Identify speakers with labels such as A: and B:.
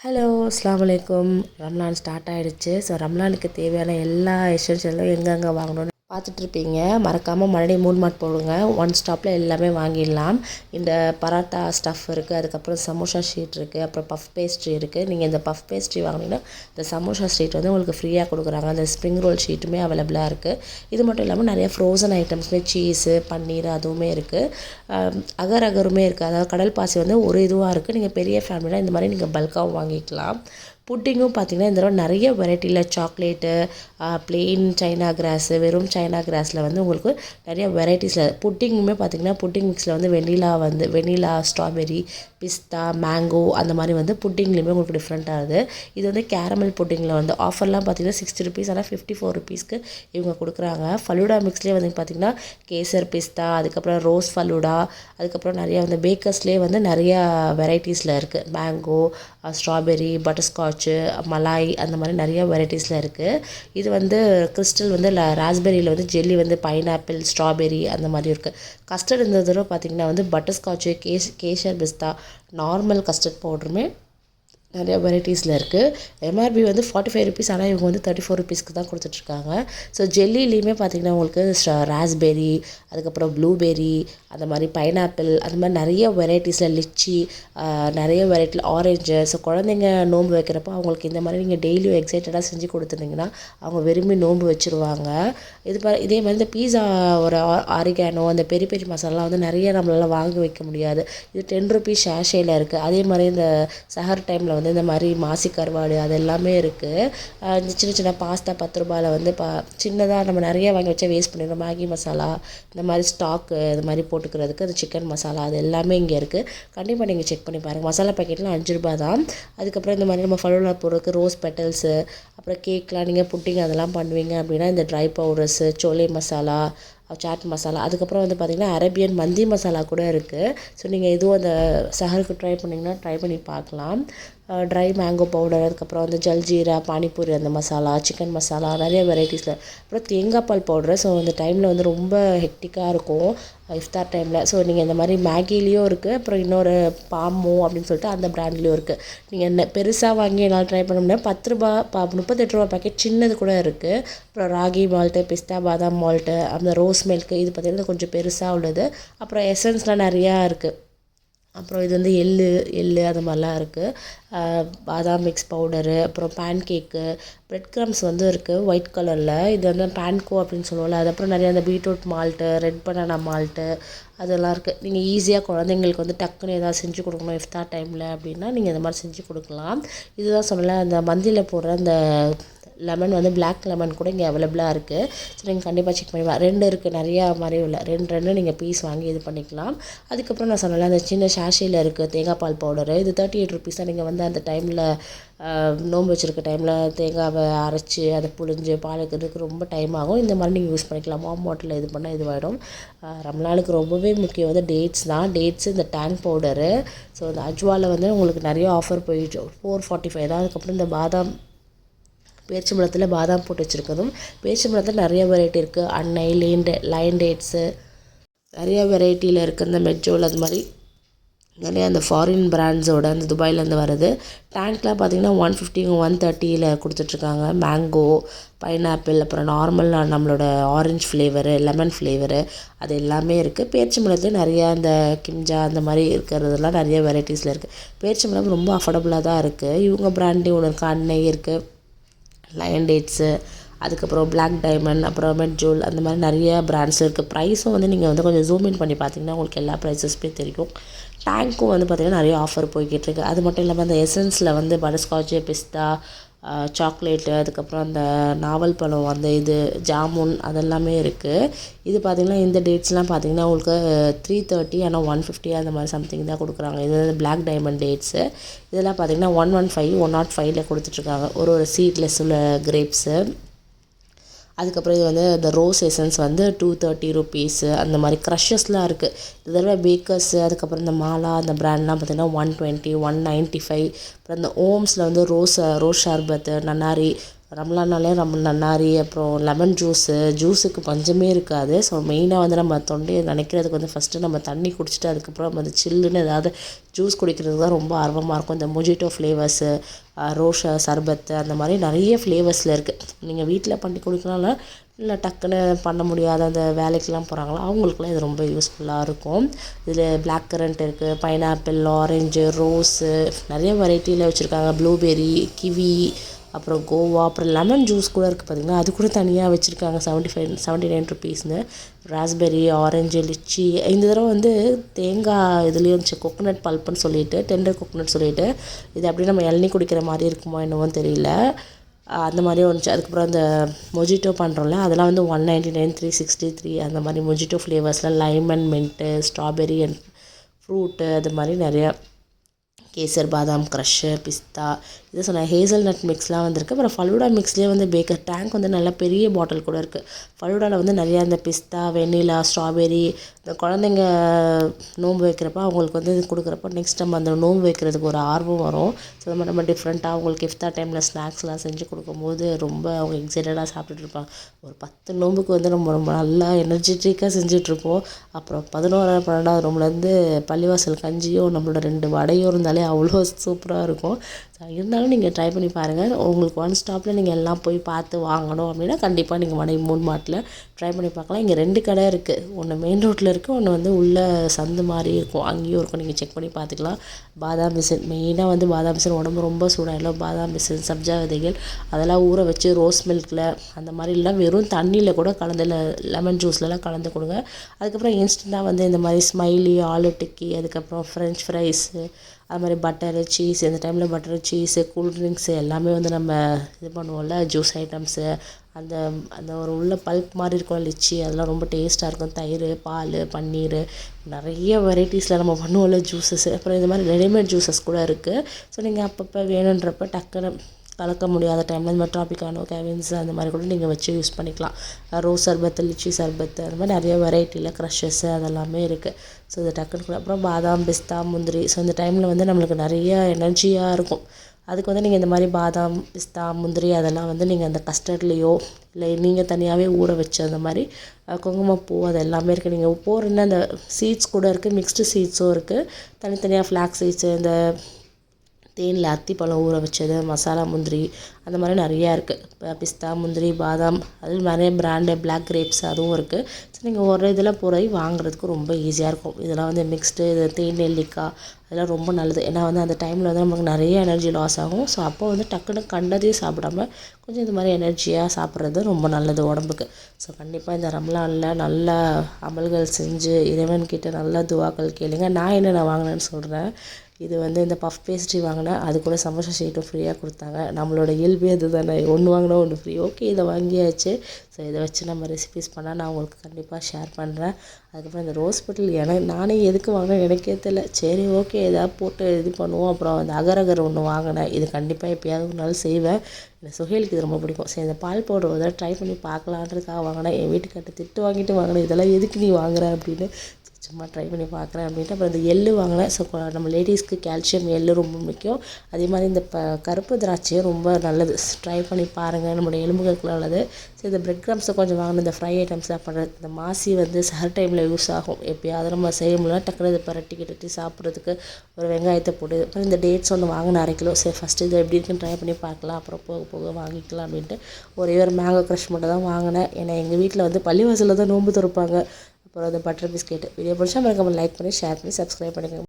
A: Hello அஸ்லாம் வலைக்கும் Ramzan start ஆகிடுச்சு ஸோ ரம்லானுக்கு தேவையான எல்லா எசென்ஷியலும் எங்கெங்கே வாங்கணும்னு பார்த்துட்ருப்பீங்க. மறக்காமல் மறுபடியும் மூணு மாட் போடுங்க. ஒன் ஸ்டாப்பில் எல்லாமே வாங்கிடலாம். இந்த பராட்டா ஸ்டஃப் இருக்குது அதுக்கப்புறம் சமோசா ஷீட் இருக்குது அப்புறம் பஃப் பேஸ்ட்ரி இருக்குது நீங்கள் இந்த பஃப் பேஸ்ட்ரி வாங்கினீங்கன்னா இந்த சமோசா ஷீட் வந்து உங்களுக்கு ஃப்ரீயாக கொடுக்குறாங்க. அந்த ஸ்ப்ரிங் ரோல் ஷீட்டுமே அவைலபிளாக இருக்குது இது மட்டும் இல்லாமல் நிறைய ஃப்ரோசன் ஐட்டம்ஸுமே சீஸு பன்னீர் அதுவுமே இருக்குது அகர் அகருமே இருக்குது அதாவது கடல் பாசி வந்து ஒரு இதுவாக இருக்குது நீங்கள் பெரிய ஃபேமிலினா இந்த மாதிரி நீங்கள் பல்காகவும் வாங்கிக்கலாம். புட்டிங்கும் பார்த்திங்கன்னா இந்த தடவை நிறைய வெரைட்டியில் சாக்லேட்டு ப்ளெயின் சைனா கிராஸு வெறும் சைனா கிராஸில் வந்து உங்களுக்கு நிறைய வெரைட்டிஸில் புட்டிங்குமே பார்த்திங்கன்னா புட்டிங் மிக்ஸில் வந்து வெண்ணிலா வந்து வெண்ணிலா ஸ்ட்ராபெரி பிஸ்தா மேங்கோ அந்த மாதிரி வந்து புட்டிங்லேயுமே உங்களுக்கு டிஃப்ரெண்ட் ஆகுது. இது வந்து கேரமல் புட்டிங்கில் வந்து ஆஃபர்லாம் பார்த்திங்கன்னா சிக்ஸ்டி ருபீஸ் ஆனால் ஃபிஃப்டி ஃபோர் ருபீஸ்க்கு இவங்க கொடுக்குறாங்க. ஃபலூடா மிக்ஸ்லேயே வந்து பார்த்திங்கன்னா கேசர் பிஸ்தா அதுக்கப்புறம் ரோஸ் ஃபலூடா அதுக்கப்புறம் நிறையா வந்து பேக்கர்ஸ்லேயே வந்து நிறையா வெரைட்டிஸில் இருக்குது மேங்கோ ஸ்ட்ராபெரி பட்டர்ஸ்காட்சு மலாய் அந்த மாதிரி நிறைய வெரைட்டிஸில் இருக்குது இது வந்து கிறிஸ்டல் வந்து ராஸ்பெரியில் வந்து ஜெல்லி வந்து பைனாப்பிள் ஸ்ட்ராபெரி அந்த மாதிரி இருக்குது கஸ்டர்ட் இந்த தடவை பார்த்திங்கன்னா வந்து பட்டர்ஸ்காட்சு கேஷ் கேஷர் பிஸ்தா நார்மல் கஸ்டர்ட் பவுட்ருமே நிறையா வெரைட்டிஸில் இருக்குது எம்ஆர்பி வந்து ஃபார்ட்டி ஃபைவ் ருபீஸ் ஆனால் இவங்க வந்து தேர்ட்டி ஃபோர் ருபீஸ்க்கு தான் கொடுத்துட்ருக்காங்க. ஸோ ஜெல்லிலையுமே பார்த்திங்கன்னா உங்களுக்கு ராஸ்பெரி அதுக்கப்புறம் ப்ளூபெரி அந்த மாதிரி பைனாப்பிள் அந்த மாதிரி நிறைய வெரைட்டிஸில் லிச்சி நிறைய வெரைட்டியில் ஆரஞ்சு ஸோ குழந்தைங்க நோன்பு வைக்கிறப்போ அவங்களுக்கு இந்த மாதிரி நீங்கள் டெய்லியும் எக்ஸைட்டடாக செஞ்சு கொடுத்துருந்தீங்கன்னா அவங்க விரும்பி நோன்பு வச்சுருவாங்க. இது இதே மாதிரி இந்த பீஸா ஒரு ஆரிகானோ அந்த பெரிய பெரிய மசாலா வந்து நிறைய நம்மளால் வாங்கி வைக்க முடியாது. இது டென் ருபீஸ் ஷேஷேயில் இருக்குது அதே மாதிரி இந்த சஹர் டைமில் வந்து இந்த மாதிரி மாசி கருவாடு அது எல்லாமே இருக்குது இந்த சின்ன சின்ன பாஸ்தா பத்து ரூபாயில் வந்து பா சின்னதாக நம்ம நிறைய வாங்கி வச்சா வேஸ்ட் பண்ணிடுறோம். மேகி மசாலா இந்த மாதிரி ஸ்டாக்கு இது மாதிரி போட்டுக்கிறதுக்கு அந்த சிக்கன் மசாலா அது எல்லாமே இங்கே இருக்குது கண்டிப்பாக நீங்கள் செக் பண்ணி பாருங்கள் மசாலா பேக்கெட்லாம் அஞ்சு ரூபா தான். அதுக்கப்புறம் இந்த மாதிரி நம்ம ஃபலோலா போடுறதுக்கு ரோஸ் பெட்டல்ஸு அப்புறம் கேக்லாம் நீங்கள் புட்டிங் அதெல்லாம் பண்ணுவீங்க அப்படின்னா இந்த ட்ரை பவுடர்ஸு சோலே மசாலா சாட் மசாலா அதுக்கப்புறம் வந்து பார்த்திங்கன்னா அரேபியன் மந்தி மசாலா கூட இருக்குது ஸோ நீங்கள் எதுவும் அந்த சஹருக்கு ட்ரை பண்ணிங்கன்னா ட்ரை பண்ணி பார்க்கலாம். ட்ரை மேங்கோ பவுடர் அதுக்கப்புறம் வந்து ஜல்ஜீரா பானிபூரி அந்த மசாலா சிக்கன் மசாலா நிறைய வெரைட்டிஸில் அப்புறம் தேங்காய் பால் பவுடர் ஸோ அந்த டைமில் வந்து ரொம்ப ஹெக்டிக்காக இருக்கும். இஃப்தார் டைமில். ஸோ நீங்கள் இந்த மாதிரி மேகிலேயும் இருக்குது அப்புறம் இன்னொரு பாமோ அப்படின்னு சொல்லிட்டு அந்த ப்ராண்ட்லேயும் இருக்குது நீங்கள் என்ன பெருசாக வாங்கி என்னால் ட்ரை பண்ண முடியாது பத்து ரூபா பா முப்பத்தெட்டு ரூபா பேக்கெட் சின்னது கூட இருக்குது அப்புறம் ராகி மால்ட்டு பிஸ்தா பாதாம் மால்ட்டு அந்த ரோஸ் மில்க்கு இது பார்த்திங்கன்னா கொஞ்சம் பெருசாக உள்ளது. அப்புறம் எசன்ஸ்லாம் நிறையா இருக்குது அப்புறம் இது வந்து எள் எள் அது மாதிரிலாம் இருக்குது பாதாம் மிக்ஸ் பவுடரு அப்புறம் பேன் கேக்கு ப்ரெட் க்ரம்ஸ் வந்து இருக்குது ஒயிட் கலரில் இது வந்து பேன்கோ அப்படின்னு சொல்லுவோம்ல அது அப்புறம் நிறையா அந்த beetroot malt red banana malt அதெல்லாம் இருக்குது நீங்கள் ஈஸியாக குழந்தைங்களுக்கு வந்து டக்குன்னு ஏதாவது செஞ்சு கொடுக்கணும் இஃப்தார் டைமில் அப்படின்னா நீங்கள் இந்த மாதிரி செஞ்சு கொடுக்கலாம். இதுதான் சொல்லலை அந்த மந்தியில் போடுற அந்த லெமன் வந்து பிளாக் லெமன் கூட இங்கே அவைலபிளாக இருக்குது ஸோ நீங்கள் கண்டிப்பாக செக் பண்ணி ரெண்டு இருக்குது நிறையா மாதிரி உள்ள ரெண்டு ரெண்டு நீங்கள் பீஸ் வாங்கி இது பண்ணிக்கலாம். அதுக்கப்புறம் நான் சொன்னல அந்த சின்ன ஷாஷியில் இருக்குது தேங்காய் பால் பவுடரு. இது தேர்ட்டி எயிட் ருபீஸாக நீங்கள் வந்து அந்த டைமில் நோன்பு வச்சுருக்க டைமில் தேங்காவை அரைச்சி அதை புழிஞ்சு பால் வைக்கிறதுக்கு ரொம்ப டைம் ஆகும். இந்த மாதிரி நீங்கள் யூஸ் பண்ணிக்கலாம். வாம் வாட்டரில் இது பண்ணால் இதுவாகிடும் ரம்லானுக்கு ரொம்பவே முக்கியம் வந்து டேட்ஸ் தான். டேட்ஸு இந்த டேங் பவுடரு ஸோ இந்த அஜ்வாவில் வந்து உங்களுக்கு நிறைய ஆஃபர் போயிடுச்சு ஃபோர் ஃபார்ட்டி ஃபைவ் தான். அதுக்கப்புறம் இந்த பாதாம் பேரிச்சம்பழத்தில் பாதாம் போட்டு வச்சுருக்கதும் பேரிச்சம்பழத்தில் நிறைய வெரைட்டி இருக்குது அன்னை லேன் லைன் டேட்ஸு நிறைய வெரைட்டியில் இருக்குது இந்த மெஜோல் அது மாதிரி. நிறைய அந்த ஃபாரின் பிராண்ட்ஸோட அந்த துபாயிலேருந்து வர்றது. டேங்க்லாம் பார்த்திங்கன்னா ஒன் ஃபிஃப்டிங்க ஒன் தேர்ட்டியில் கொடுத்துட்ருக்காங்க. மேங்கோ பைனாப்பிள் அப்புறம் நார்மல் நம்மளோட ஆரஞ்ச் ஃப்ளேவரு லெமன் ஃப்ளேவரு அது எல்லாமே இருக்குது பேரிச்சம்பழத்துலேயே நிறையா அந்த கிம்ஜா அந்த மாதிரி இருக்கிறதெல்லாம் நிறைய வெரைட்டிஸில் இருக்குது பேரிச்சம்பழம் ரொம்ப அஃபோர்டபுளாக தான் இருக்குது இவங்க பிராண்டே ஒன்று இருக்குது அன்னை இருக்குது லயன் டேட்ஸு அதுக்கப்புறம் பிளாக் டைமண்ட் அப்புறம் மெட்ஜூல் அந்த மாதிரி நிறைய பிராண்ட்ஸ் இருக்குது ப்ரைஸும் வந்து நீங்கள் வந்து கொஞ்சம் ஜூம் இன் பண்ணி பார்த்தீங்கன்னா உங்களுக்கு எல்லா ப்ரைஸஸுமே தெரியும். டேங்க்கும் வந்து பார்த்திங்கன்னா நிறைய ஆஃபர் போய்கிட்டு இருக்குது அது மட்டும் இல்லாமல் அந்த எசன்ஸில் வந்து பட்டர்ஸ்காட்சு பிஸ்தா சாக்லேட்டு அதுக்கப்புறம் அந்த நாவல் பழம் அந்த இது ஜாமுன் அதெல்லாமே இருக்குது இது பார்த்திங்கன்னா இந்த டேட்ஸ்லாம் பார்த்திங்கன்னா உங்களுக்கு த்ரீ தேர்ட்டி ஆனால் ஒன் ஃபிஃப்டி அந்த மாதிரி சம்திங் தான் கொடுக்குறாங்க. இது வந்து பிளாக் டைமண்ட் டேட்ஸு இதெல்லாம் பார்த்திங்கன்னா one one five one nought ஃபைவ்ல கொடுத்துட்ருக்காங்க. ஒரு ஒரு சீட்லெஸ் உள்ள கிரேப்ஸு அதுக்கப்புறம் இது வந்து இந்த ரோஸ் எசன்ஸ் வந்து டூ தேர்ட்டி ருபீஸு அந்த மாதிரி க்ரஷஸ்லாம் இருக்குது இது தடவை பேக்கர்ஸு அதுக்கப்புறம் இந்த மாலா அந்த ப்ராண்ட்லாம் பார்த்திங்கன்னா one twenty one ninety five அப்புறம் இந்த ஓம்ஸில் வந்து ரோஸ் ரோஸ் ஷர்பத்து நன்னாரி ரம்லான்னாலே ரம் நன்னாரி அப்புறம் லெமன் ஜூஸு ஜூஸுக்கு பஞ்சமே இருக்காது. ஸோ மெயினாக வந்து நம்ம தொண்டையை நினைக்கிறதுக்கு வந்து ஃபஸ்ட்டு நம்ம தண்ணி குடிச்சிட்டு அதுக்கப்புறம் நம்ம அந்த சில்லுன்னு ஏதாவது ஜூஸ் குடிக்கிறது தான் ரொம்ப ஆர்வமாக இருக்கும். இந்த மொஜிட்டோ ஃப்ளேவர்ஸு ரோஷா சர்பத்து அந்த மாதிரி நிறைய ஃப்ளேவர்ஸில் இருக்குது நீங்கள் வீட்டில் பண்ணி குடிக்கலாம்னா இல்லை டக்குன்னு பண்ண முடியாத அந்த வேலைக்கெலாம் போகிறாங்களோ அவங்களுக்குலாம் இது ரொம்ப யூஸ்ஃபுல்லாக இருக்கும். இதில் பிளாக் கரண்ட் இருக்குது பைனாப்பிள் ஆரஞ்சு ரோஸு நிறைய வெரைட்டியில் வச்சுருக்காங்க. ப்ளூபெர்ரி கிவி அப்புறம் கோவா அப்புறம் லெமன் ஜூஸ் கூட இருக்குது பார்த்திங்கன்னா அது கூட தனியாக வச்சுருக்காங்க. செவன்ட்டி ஃபைவ் செவன்ட்டி நைன் ருபீஸ்னு ராஸ்பெர்ரி ஆரஞ்சு லிச்சி இந்த தடவை வந்து தேங்காய் இதுலேயும் இருந்துச்சு. கொக்கனட் பல்ப்புன்னு சொல்லிட்டு டெண்டர் கொக்கனட் சொல்லிட்டு. இது அப்படியே நம்ம இளநீ குடிக்கிற மாதிரி இருக்குமோ என்னவோ தெரியல. அந்த மாதிரியும் வந்துச்சு. அதுக்கப்புறம் அந்த மொஜிட்டோ பண்ணுறோம்ல அதெல்லாம் வந்து one ninety nine three sixty three அந்த மாதிரி mojito ஃப்ளேவர்ஸ்லாம் lime and mint strawberry and fruit அது மாதிரி நிறையா. கேசர் பாதாம் க்ரஷ்ஷு பிஸ்தா இது சொன்னேன் ஹேசல் நட் மிக்ஸ்லாம் வந்திருக்கு. அப்புறம் ஃபலூடா மிக்ஸ்லேயே வந்து பேக்கர் டேங்க் வந்து நல்ல பெரிய பாட்டில் கூட இருக்குது ஃபலூடாவில் வந்து நிறையா இந்த பிஸ்தா வெண்ணிலா ஸ்ட்ராபெரி இந்த குழந்தைங்க நோன்பு வைக்கிறப்ப அவங்களுக்கு வந்து இது கொடுக்குறப்ப நெக்ஸ்ட் நம்ம அந்த நோன்பு வைக்கிறதுக்கு ஒரு ஆர்வம் வரும். ஸோ நம்ம நம்ம டிஃப்ரெண்ட்டாக அவங்களுக்கு இஃப்தா டைமில் ஸ்நாக்ஸ்லாம் செஞ்சு கொடுக்கும்போது ரொம்ப அவங்க எக்ஸைட்டடாக சாப்பிட்டுட்டு இருப்பாங்க. ஒரு பத்து நோம்புக்கு வந்து நம்ம ரொம்ப நல்லா எனர்ஜெட்டிக்காக செஞ்சிட்ருப்போம் அப்புறம் பதினோராவது பன்னெண்டாவது ரூம்லேருந்து பள்ளிவாசல் கஞ்சியும் நம்மளோட ரெண்டு வடையும் இருந்தாலே அவ்வளோ சூப்பராக இருக்கும். இருந்தாலும் நீங்கள் ட்ரை பண்ணி பாருங்கள் உங்களுக்கு ஒன் ஸ்டாப்பில் நீங்கள் எல்லாம் போய் பார்த்து வாங்கணும் அப்படின்னா கண்டிப்பாக நீங்கள் மனை மூணு மாட்டில் ட்ரை பண்ணி பார்க்கலாம். இங்கே ரெண்டு கடை இருக்குது ஒன்று மெயின் ரோட்டில் இருக்குது ஒன்று வந்து உள்ள சந்து மாதிரி இருக்கும். அங்கேயும் இருக்கும். நீங்கள் செக் பண்ணி பார்த்துக்கலாம். பாதாம் மிஷின் மெயினாக வந்து பாதாம் மிஷின் உடம்பு ரொம்ப சூடாகிடும் பாதாம் மிஷின் சப்ஜா விதைகள் அதெல்லாம் ஊற வச்சு ரோஸ் மில்கில் அந்த மாதிரிலாம் வெறும் தண்ணியில் கூட கலந்து லெமன் ஜூஸ்லலாம் கலந்து கொடுங்க. அதுக்கப்புறம் இன்ஸ்டண்ட்டாக வந்து இந்த மாதிரி ஸ்மைலி ஆலு டிக்கி அதுக்கப்புறம் ஃப்ரெஞ்ச் ஃப்ரைஸு அது மாதிரி பட்டரு சீஸ் இந்த டைமில் பட்டரு சீஸு கூல் ட்ரிங்க்ஸு எல்லாமே வந்து நம்ம இது பண்ணுவோம்ல ஜூஸ் ஐட்டம்ஸு அந்த அந்த ஒரு உள்ள பல்ப் மாதிரி இருக்கும் லிச்சி அதெல்லாம் ரொம்ப டேஸ்ட்டாக இருக்கும். தயிர் பால் பன்னீர் நிறைய வெரைட்டிஸில் நம்ம பண்ணுவோம்ல ஜூஸஸ் அப்புறம் இந்த மாதிரி ரெடிமேட் ஜூஸஸ் கூட இருக்குது ஸோ நீங்கள் அப்பப்போ வேணுன்றப்ப டக்குன்னு கலக்க முடியாத டைமில் இந்த மாதிரி ட்ராபிக்கானோ கேவின்ஸ் அந்த மாதிரி கூட நீங்கள் வச்சு யூஸ் பண்ணிக்கலாம். ரோஸ் சர்பத்து லிச்சி சர்பத்து அந்த மாதிரி நிறைய வெரைட்டியில் க்ரஷஸ்ஸு அதெல்லாமே இருக்குது ஸோ இது டக்குன்னு அப்புறம் பாதாம் பிஸ்தா முந்திரி. ஸோ இந்த டைமில் வந்து நம்மளுக்கு நிறைய எனர்ஜியாக இருக்கும். அதுக்கு வந்து நீங்கள் இந்த மாதிரி பாதாம் பிஸ்தா முந்திரி அதெல்லாம் வந்து நீங்கள் அந்த கஸ்டர்ட்லேயோ இல்லை நீங்கள் தனியாகவே ஊற வச்சு அந்த மாதிரி குங்குமப்பூ அது எல்லாமே இருக்குது நீங்கள் போடுற அந்த சீட்ஸ் கூட இருக்குது மிக்ஸ்டு சீட்ஸும் இருக்குது தனித்தனியாக ஃப்ளாக் சீட்ஸு இந்த தேனில் அத்திப்பழம் ஊற வச்சது மசாலா முந்திரி அந்த மாதிரி நிறையா இருக்குது பிஸ்தா முந்திரி பாதாம் அது நிறைய பிராண்டு பிளாக் கிரேப்ஸ் அதுவும் இருக்குது ஸோ நீங்கள் ஒரு இதில் போய் வாங்குறதுக்கு ரொம்ப ஈஸியாக இருக்கும். இதெல்லாம் வந்து மிக்ஸ்டு இது தேன் நெல்லிக்காய் அதெல்லாம் ரொம்ப நல்லது. ஏன்னா வந்து அந்த டைமில் வந்து நமக்கு நிறைய எனர்ஜி லாஸ் ஆகும். ஸோ அப்போ வந்து டக்குன்னு கண்டதையும் சாப்பிடாம கொஞ்சம் இது மாதிரி எனர்ஜியாக சாப்பிட்றது ரொம்ப நல்லது உடம்புக்கு. ஸோ கண்டிப்பாக இந்த ரம்லானில் நல்லா அமல்கள் செஞ்சு இறைவன்கிட்ட நல்லா துவாக்கள் கேளுங்க. நான் என்னென்ன வாங்கினேன்னு சொல்கிறேன் இது வந்து இந்த பஃப் பேஸ்ட்ரி வாங்கினேன் அது கூட சமோசா ஷீட்டும் ஃப்ரீயாக கொடுத்தாங்க. நம்மளோட இயல்பே அது தானே ஒன்று வாங்கினா ஒன்று ஃப்ரீ ஓகே இதை வாங்கியாச்சு. ஸோ இதை வச்சு நம்ம ரெசிபிஸ் பண்ணால் நான் உங்களுக்கு கண்டிப்பாக ஷேர் பண்ணுறேன் அதுக்கப்புறம் இந்த ரோஸ் பெட்டில் எனக்கு நானே எதுக்கு வாங்கினேன் எனக்கே தெரியல. சரி ஓகே எதாவது போட்டு இது பண்ணுவோம். அப்புறம் அந்த அகரகர் ஒன்று வாங்கினேன். இது கண்டிப்பாக எப்போயாவது ஒரு நாள் செய்வேன். இந்த சுஹேலுக்கு இது ரொம்ப பிடிக்கும். சரி இந்த பால் பவுடர் ஒரு ட்ரை பண்ணி பார்க்கலான்றதுக்காக வாங்கினேன். என் வீட்டுக்கிட்ட திட்டு வாங்கிட்டு வாங்கினேன். இதெல்லாம் எதுக்கு நீ வாங்குற அப்படின்னு சும்மா ட்ரை பண்ணி பார்க்குறேன் அப்படின்ட்டு. அப்புறம் இந்த எள்ளு வாங்கினேன். ஸோ நம்ம லேடிஸ்க்கு கால்சியம் எள்ளு ரொம்ப முக்கியம். அதே மாதிரி இந்த ப கருப்பு திராட்சையும் ரொம்ப நல்லது. ட்ரை பண்ணி பாருங்கள் நம்மளுடைய எலும்புகளுக்கு நல்லது. ஸோ இந்த பிரெட் க்ரம்ஸை கொஞ்சம் வாங்கின இந்த ஃப்ரை ஐட்டம்ஸ்லாம் பண்ணுறது இந்த மாசி வந்து சர் டைமில் யூஸ் ஆகும். எப்போயாவது நம்ம செய்ய முடியல டக்குனு இதை பரட்டி கிட்டி சாப்பிட்றதுக்கு ஒரு வெங்காயத்தை போட்டு அப்புறம் இந்த டேட்ஸ் ஒன்று வாங்கின அரை கிலோ. சரி ஃபஸ்ட்டு இது எப்படி இருக்குன்னு ட்ரை பண்ணி பார்க்கலாம். அப்புறம் போக போக வாங்கிக்கலாம் அப்படின்ட்டு. ஒரே ஒரு மேங்கோ க்ரஷ் மட்டும் தான் வாங்கினேன். ஏன்னா எங்கள் வீட்டில் வந்து பள்ளிவாசலில் தான் நோன்பு திறப்பாங்க. அப்புறம் அந்த பட்டர் பிஸ்கெட்டு வீடியோ பிடிச்சா மறக்காமல் லைக் பண்ணி ஷேர் பண்ணி சப்ஸ்கிரைப் பண்ணிக்கோங்க